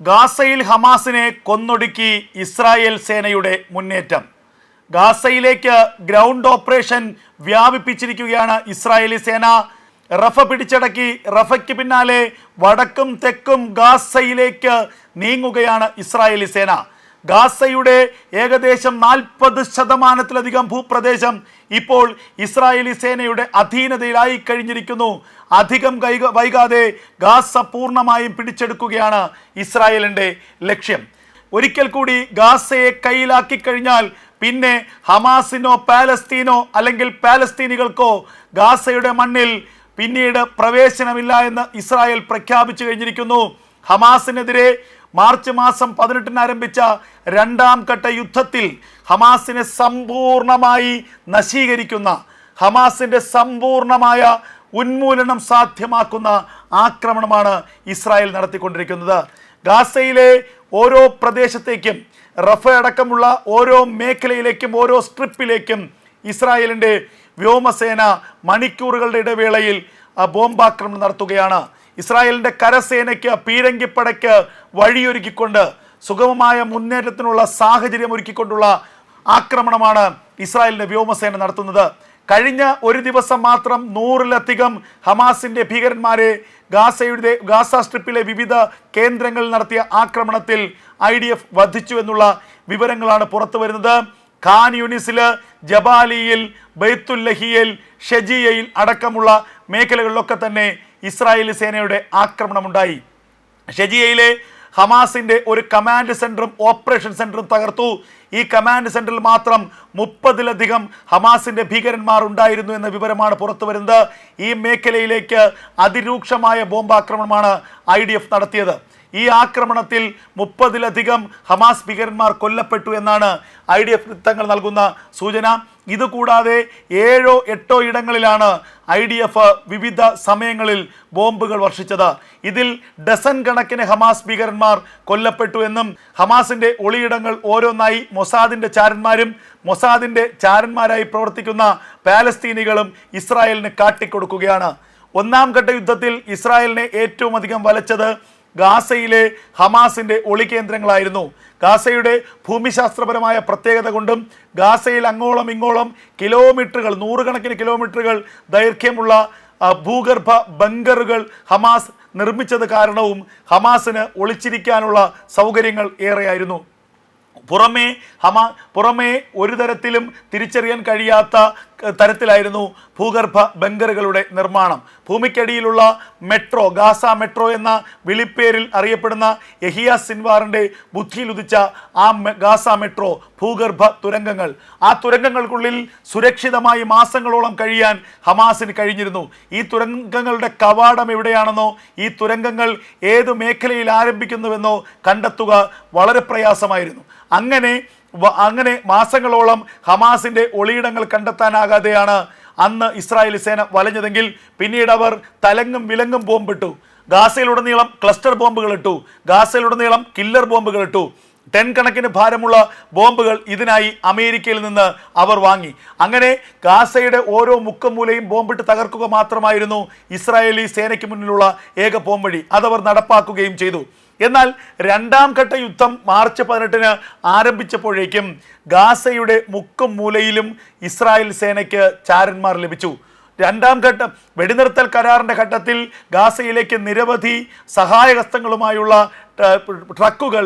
ഗാസയിൽ ഹമാസിനെ കൊന്നൊടുക്കി ഇസ്രായേൽ സേനയുടെ മുന്നേറ്റം. ഗാസയിലേക്ക് ഗ്രൗണ്ട് ഓപ്പറേഷൻ വ്യാപിപ്പിച്ചിരിക്കുകയാണ് ഇസ്രായേലി സേന. റഫ പിടിച്ചടക്കി റഫയ്ക്ക് പിന്നാലെ വടക്കും തെക്കും ഗാസയിലേക്ക് നീങ്ങുകയാണ് ഇസ്രായേലി സേന. ഗാസയുടെ ഏകദേശം നാൽപ്പത് ശതമാനത്തിലധികം ഭൂപ്രദേശം ഇപ്പോൾ ഇസ്രായേലി സേനയുടെ അധീനതയിലായി കഴിഞ്ഞിരിക്കുന്നു. അധികം കൈക വൈകാതെ ഗാസ പൂർണമായും പിടിച്ചെടുക്കുകയാണ് ഇസ്രായേലിന്റെ ലക്ഷ്യം. ഒരിക്കൽ കൂടി ഗാസയെ കയ്യിലാക്കി കഴിഞ്ഞാൽ പിന്നെ ഹമാസിനോ പാലസ്തീനോ അല്ലെങ്കിൽ പാലസ്തീനികൾക്കോ ഗാസയുടെ മണ്ണിൽ പിന്നീട് പ്രവേശനമില്ല എന്ന് ഇസ്രായേൽ പ്രഖ്യാപിച്ചു കഴിഞ്ഞിരിക്കുന്നു. ഹമാസിനെതിരെ മാർച്ച് മാസം പതിനെട്ടിന് ആരംഭിച്ച രണ്ടാം ഘട്ട യുദ്ധത്തിൽ ഹമാസിനെ സമ്പൂർണമായി നശീകരിക്കുന്ന ഹമാസിന്റെ സമ്പൂർണമായ ഉന്മൂലനം സാധ്യമാക്കുന്ന ആക്രമണമാണ് ഇസ്രായേൽ നടത്തിക്കൊണ്ടിരിക്കുന്നത്. ഗാസയിലെ ഓരോ പ്രദേശത്തേക്കും റഫ അടക്കമുള്ള ഓരോ മേഖലയിലേക്കും ഓരോ സ്ട്രിപ്പിലേക്കും ഇസ്രായേലിന്റെ വ്യോമസേന മണിക്കൂറുകളുടെ ഇടവേളയിൽ ബോംബാക്രമണം നടത്തുകയാണ്. ഇസ്രായേലിന്റെ കരസേനയ്ക്ക് പീരങ്കിപ്പടയ്ക്ക് വഴിയൊരുക്കിക്കൊണ്ട് സുഗമമായ മുന്നേറ്റത്തിനുള്ള സാഹചര്യം ഒരുക്കിക്കൊണ്ടുള്ള ആക്രമണമാണ് ഇസ്രായേലിന്റെ വ്യോമസേന നടത്തുന്നത്. കഴിഞ്ഞ ഒരു ദിവസം മാത്രം നൂറിലധികം ഹമാസിന്റെ ഭീകരന്മാരെ ഗാസയുടെ ഗാസ സ്ട്രിപ്പിലെ വിവിധ കേന്ദ്രങ്ങളിൽ നടത്തിയ ആക്രമണത്തിൽ ഐ ഡി എഫ് വധിച്ചു എന്നുള്ള വിവരങ്ങളാണ് പുറത്തു വരുന്നത്. ഖാൻ യൂണിസിൽ ജബാലിയിൽ ബൈത്തുല്ലഹിയൽ ഷെജിയയിൽ അടക്കമുള്ള മേഖലകളിലൊക്കെ തന്നെ ഇസ്രായേലി സേനയുടെ ആക്രമണമുണ്ടായി. ഷെജിയയിലെ ഹമാസിന്റെ ഒരു കമാൻഡ് സെന്ററും ഓപ്പറേഷൻ സെന്ററും തകർത്തു. ഈ കമാൻഡ് സെന്ററിൽ മാത്രം മുപ്പതിലധികം ഹമാസിന്റെ ഭീകരന്മാർ ഉണ്ടായിരുന്നു എന്ന വിവരമാണ് പുറത്തു വരുന്നത്. ഈ മേഖലയിലേക്ക് അതിരൂക്ഷമായ ബോംബാക്രമണമാണ് ഐ നടത്തിയത്. ഈ ആക്രമണത്തിൽ മുപ്പതിലധികം ഹമാസ് ഭീകരന്മാർ കൊല്ലപ്പെട്ടു എന്നാണ് ഐ ഡി എഫ് വൃത്തങ്ങൾ നൽകുന്ന സൂചന. ഇതുകൂടാതെ ഏഴോ എട്ടോ ഇടങ്ങളിലാണ് ഐ ഡി എഫ് വിവിധ സമയങ്ങളിൽ ബോംബുകൾ വർഷിച്ചത്. ഇതിൽ ഡസൻ കണക്കിന് ഹമാസ് ഭീകരന്മാർ കൊല്ലപ്പെട്ടു എന്നും ഹമാസിന്റെ ഒളിയിടങ്ങൾ ഓരോന്നായി മൊസാദിന്റെ ചാരന്മാരും മൊസാദിന്റെ ചാരന്മാരായി പ്രവർത്തിക്കുന്ന പാലസ്തീനികളും ഇസ്രായേലിന് കാട്ടിക്കൊടുക്കുകയാണ്. ഒന്നാം ഘട്ട യുദ്ധത്തിൽ ഇസ്രായേലിനെ ഏറ്റവും അധികം വലച്ചത് ഗാസയിലെ ഹമാസിന്റെ ഒളികേന്ദ്രങ്ങളായിരുന്നു. ഗാസയുടെ ഭൂമിശാസ്ത്രപരമായ പ്രത്യേകത കൊണ്ടും ഗാസയിൽ അങ്ങോളം ഇങ്ങോളം കിലോമീറ്ററുകൾ നൂറുകണക്കിന് കിലോമീറ്ററുകൾ ദൈർഘ്യമുള്ള ഭൂഗർഭ ബങ്കറുകൾ ഹമാസ് നിർമ്മിച്ചത് കാരണവും ഹമാസിന് ഒളിച്ചിരിക്കാനുള്ള സൗകര്യങ്ങൾ ഏറെയായിരുന്നു. പുറമേ ഹമ പുറമേ ഒരു തരത്തിലും തിരിച്ചറിയാൻ കഴിയാത്ത തരത്തിലായിരുന്നു ഭൂഗർഭ ബങ്കറുകളുടെ നിർമ്മാണം. ഭൂമിക്കടിയിലുള്ള മെട്രോ ഗാസ മെട്രോ എന്ന വിളിപ്പേരിൽ അറിയപ്പെടുന്ന യഹിയ സിൻവാറിന്റെ ബുദ്ധിയിലുദിച്ച ആ ഗാസ മെട്രോ ഭൂഗർഭ തുരങ്കങ്ങൾ. ആ തുരങ്കങ്ങൾക്കുള്ളിൽ സുരക്ഷിതമായി മാസങ്ങളോളം കഴിയാൻ ഹമാസിന് കഴിഞ്ഞിരുന്നു. ഈ തുരങ്കങ്ങളുടെ കവാടം എവിടെയാണെന്നോ ഈ തുരങ്കങ്ങൾ ഏത് മേഖലയിൽ ആരംഭിക്കുന്നുവെന്നോ കണ്ടെത്തുക വളരെ പ്രയാസമായിരുന്നു. അങ്ങനെ അങ്ങനെ മാസങ്ങളോളം ഹമാസിന്റെ ഒളിയിടങ്ങൾ കണ്ടെത്താനാകാതെയാണ് അന്ന് ഇസ്രായേൽ സേന വലഞ്ഞതെങ്കിൽ പിന്നീട് അവർ തലങ്ങും വിലങ്ങും ബോംബിട്ടു. ഗാസയിലുടനീളം ക്ലസ്റ്റർ ബോംബുകൾ ഇട്ടു. ഗാസയിലുടനീളം കില്ലർ ബോംബുകൾ ഇട്ടു. ടെൻ കണക്കിന് ഭാരമുള്ള ബോംബുകൾ ഇതിനായി അമേരിക്കയിൽ നിന്ന് അവർ വാങ്ങി. അങ്ങനെ ഗാസയുടെ ഓരോ മുക്കമൂലയും ബോംബിട്ട് തകർക്കുക മാത്രമായിരുന്നു ഇസ്രായേലി സേനയ്ക്ക് മുന്നിലുള്ള ഏക പോംവഴി. അതവർ നടപ്പാക്കുകയും ചെയ്തു. എന്നാൽ രണ്ടാം ഘട്ട യുദ്ധം മാർച്ച് പതിനെട്ടിന് ആരംഭിച്ചപ്പോഴേക്കും ഗാസയുടെ മുക്കും മൂലയിലും ഇസ്രായേൽ സേനയ്ക്ക് ചാരന്മാർ ലഭിച്ചു. രണ്ടാം ഘട്ടം വെടിനിർത്തൽ കരാറിന്റെ ഘട്ടത്തിൽ ഗാസയിലേക്ക് നിരവധി സഹായഹസ്തങ്ങളുമായുള്ള ട്രക്കുകൾ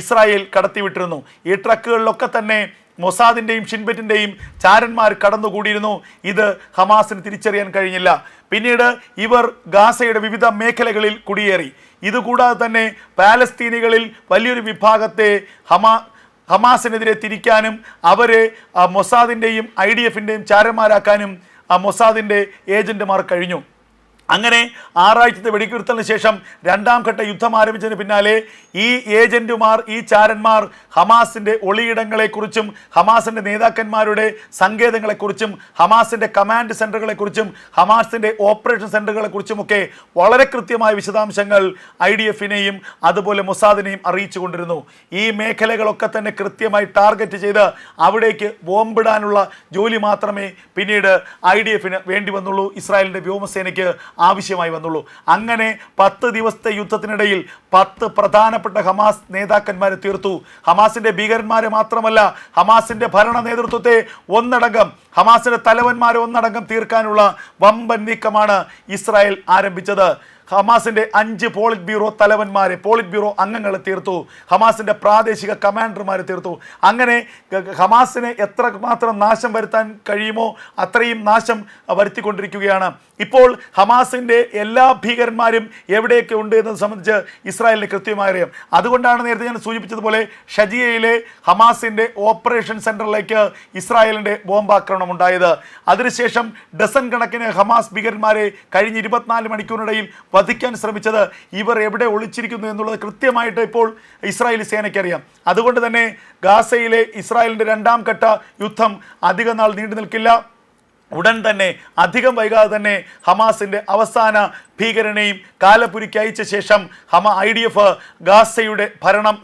ഇസ്രായേൽ കടത്തിവിട്ടിരുന്നു. ഈ ട്രക്കുകളിലൊക്കെ തന്നെ മൊസാദിന്റെയും ഷിൻബെറ്റിന്റെയും ചാരന്മാർ കടന്നുകൂടിയിരുന്നു. ഇത് ഹമാസിന് തിരിച്ചറിയാൻ കഴിഞ്ഞില്ല. പിന്നീട് ഇവർ ഗാസയുടെ വിവിധ മേഖലകളിൽ കുടിയേറി. ഇതുകൂടാതെ തന്നെ പാലസ്തീനികളിൽ വലിയൊരു വിഭാഗത്തെ ഹമാ ഹമാസിനെതിരെ തിരിക്കാനും അവരെ മൊസാദിന്റെയും ഐ ഡി എഫിന്റെയും ചാരന്മാരാക്കാനും മൊസാദിന്റെ ഏജന്റുമാർ കഴിഞ്ഞു. അങ്ങനെ ആറാഴ്ചത്തെ വെടിനിർത്തലിന് ശേഷം രണ്ടാം ഘട്ട യുദ്ധം ആരംഭിച്ചതിന് പിന്നാലെ ഈ ഏജന്റുമാർ ഈ ചാരന്മാർ ഹമാസിന്റെ ഒളിയിടങ്ങളെക്കുറിച്ചും ഹമാസിന്റെ നേതാക്കന്മാരുടെ സങ്കേതങ്ങളെക്കുറിച്ചും ഹമാസിന്റെ കമാൻഡ് സെന്ററുകളെക്കുറിച്ചും ഹമാസിന്റെ ഓപ്പറേഷൻ സെന്ററുകളെക്കുറിച്ചുമൊക്കെ വളരെ കൃത്യമായ വിശദാംശങ്ങൾ ഐ ഡി എഫിനെയും അതുപോലെ മൊസാദിനെയും അറിയിച്ചു കൊണ്ടിരുന്നു ഈ മേഖലകളൊക്കെ തന്നെ കൃത്യമായി ടാർഗറ്റ് ചെയ്ത് അവിടേക്ക് ബോംബിടാനുള്ള ജോലി മാത്രമേ പിന്നീട് ഐ ഡി എഫിന് വേണ്ടി വന്നുള്ളൂ. ഇസ്രായേലിന്റെ വ്യോമസേനയ്ക്ക് ആവശ്യമായി വന്നുള്ളൂ. അങ്ങനെ പത്ത് ദിവസത്തെ യുദ്ധത്തിനിടയിൽ പത്ത് പ്രധാനപ്പെട്ട ഹമാസ് നേതാക്കന്മാരെ തീർത്തു. ഹമാസിന്റെ ഭീകരന്മാരെ മാത്രമല്ല ഹമാസിന്റെ ഭരണ നേതൃത്വത്തെ ഒന്നടങ്കം ഹമാസിന്റെ തലവന്മാരെ ഒന്നടങ്കം തീർക്കാനുള്ള വമ്പൻ നീക്കമാണ് ഇസ്രായേൽ ആരംഭിച്ചത്. ഹമാസിന്റെ അഞ്ച് പോളിറ്റ് ബ്യൂറോ തലവന്മാരെ പോളിറ്റ് ബ്യൂറോ അംഗങ്ങളെ തീർത്തു. ഹമാസിന്റെ പ്രാദേശിക കമാൻഡർമാരെ തീർത്തു. അങ്ങനെ ഹമാസിനെ എത്ര മാത്രം നാശം വരുത്താൻ കഴിയുമോ അത്രയും നാശം വരുത്തിക്കൊണ്ടിരിക്കുകയാണ്. ഇപ്പോൾ ഹമാസിന്റെ എല്ലാ ഭീകരന്മാരും എവിടെയൊക്കെ ഉണ്ട് എന്നത് സംബന്ധിച്ച് ഇസ്രായേലിന് കൃത്യമായി അറിയാം. അതുകൊണ്ടാണ് നേരത്തെ ഞാൻ സൂചിപ്പിച്ചതുപോലെ ഷജിയയിലെ ഹമാസിന്റെ ഓപ്പറേഷൻ സെന്ററിലേക്ക് ഇസ്രായേലിന്റെ ബോംബാക്രമണം ഉണ്ടായത്. അതിനുശേഷം ഡസൻ കണക്കിന് ഹമാസ് ഭീകരന്മാരെ കഴിഞ്ഞ ഇരുപത്തിനാല് മണിക്കൂറിനിടയിൽ വധിക്കാൻ ശ്രമിച്ചത് ഇവർ എവിടെ ഒളിച്ചിരിക്കുന്നു എന്നുള്ളത് കൃത്യമായിട്ട് ഇപ്പോൾ ഇസ്രായേലി സേനയ്ക്കറിയാം. അതുകൊണ്ട് തന്നെ ഗാസയിലെ ഇസ്രായേലിന്റെ രണ്ടാം ഘട്ട യുദ്ധം അധിക നാൾ നീണ്ടു നിൽക്കില്ല. ഉടൻ തന്നെ അധികം വൈകാതെ തന്നെ ഹമാസിന്റെ അവസാന ഭീകരനെയും കാലപുരിക്ക് അയച്ച ശേഷം ഹമ ഐ ഡി എഫ് ഗാസയുടെ ഭരണം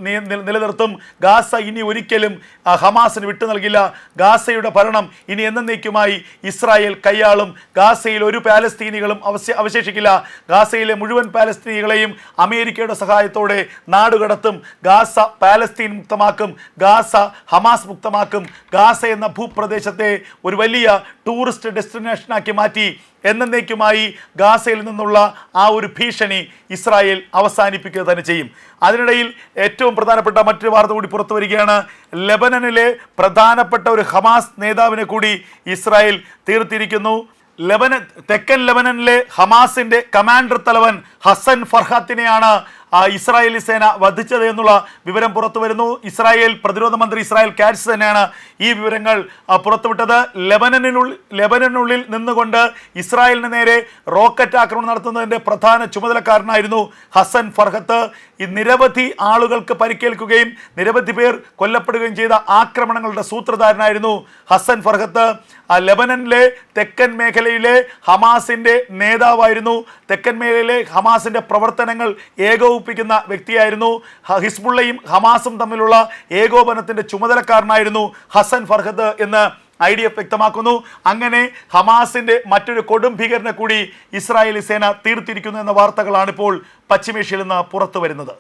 നിലനിർത്തും. ഗാസ ഇനി ഒരിക്കലും ഹമാസിന് വിട്ടു നൽകില്ല. ഗാസയുടെ ഭരണം ഇനി എന്നേക്കുമായി ഇസ്രായേൽ കൈയാളും ഗാസയിൽ ഒരു പാലസ്തീനികളും അവശേഷിക്കില്ല. ഗാസയിലെ മുഴുവൻ പാലസ്തീനികളെയും അമേരിക്കയുടെ സഹായത്തോടെ നാടുകടത്തും ഗാസ പാലസ്തീൻ മുക്തമാക്കും ഗാസ ഹമാസ് മുക്തമാക്കും. ഗാസ എന്ന ഭൂപ്രദേശത്തെ ഒരു വലിയ ടൂറിസ്റ്റ് ഡെസ്റ്റിനേഷനാക്കി മാറ്റി. എന്നേക്കുമായി ഗാസയിൽ നിന്നുള്ള ആ ഒരു ഭീഷണി ഇസ്രായേൽ അവസാനിപ്പിക്കുക തന്നെ ചെയ്യും. അതിനിടയിൽ ഏറ്റവും പ്രധാനപ്പെട്ട മറ്റൊരു വാർത്ത കൂടി പുറത്തു വരികയാണ്. ലെബനനിലെ പ്രധാനപ്പെട്ട ഒരു ഹമാസ് നേതാവിനെ കൂടി ഇസ്രായേൽ തീർത്തിരിക്കുന്നു. ലെബനൻ തെക്കൻ ലെബനനിലെ ഹമാസിന്റെ കമാൻഡർ തലവൻ ഹസൻ ഫർഹാത്തിനെയാണ് ഇസ്രായേലി സേന വധിച്ചത് എന്നുള്ള വിവരം പുറത്തു വരുന്നു. ഇസ്രായേൽ പ്രതിരോധ മന്ത്രി ഇസ്രായേൽ കാറ്റ്സ് തന്നെയാണ് ഈ വിവരങ്ങൾ പുറത്തുവിട്ടത്. ലെബനനിനുള്ളിൽ ലെബനനുള്ളിൽ നിന്നുകൊണ്ട് ഇസ്രായേലിന് നേരെ റോക്കറ്റ് ആക്രമണം നടത്തുന്നതിന്റെ പ്രധാന ചുമതലക്കാരനായിരുന്നു ഹസൻ ഫർഹത്ത്. ഈ നിരവധി ആളുകൾക്ക് പരിക്കേൽക്കുകയും നിരവധി പേർ കൊല്ലപ്പെടുകയും ചെയ്ത ആക്രമണങ്ങളുടെ സൂത്രധാരനായിരുന്നു ഹസൻ ഫർഹത്ത്. ലെബനനിലെ തെക്കൻ മേഖലയിലെ ഹമാസിന്റെ നേതാവായിരുന്നു. തെക്കൻ മേഖലയിലെ ഹമാസിന്റെ പ്രവർത്തനങ്ങൾ ഏകോപിപ്പിക്കുന്ന വ്യക്തിയായിരുന്നു ഹിസ്ബുള്ളയും ഹമാസും തമ്മിലുള്ള ഏകോപനത്തിന്റെ ചുമതലക്കാരനായിരുന്നു ഹസൻ ഫർഹദ് എന്ന് ഐ ഡി എഫ് വ്യക്തമാക്കുന്നു. അങ്ങനെ ഹമാസിന്റെ മറ്റൊരു കൊടും ഭീകരനെ കൂടി ഇസ്രായേലി സേന തീർത്തിരിക്കുന്നു എന്ന വാർത്തകളാണ് ഇപ്പോൾ പശ്ചിമേഷ്യയിൽ നിന്ന് പുറത്തു വരുന്നത്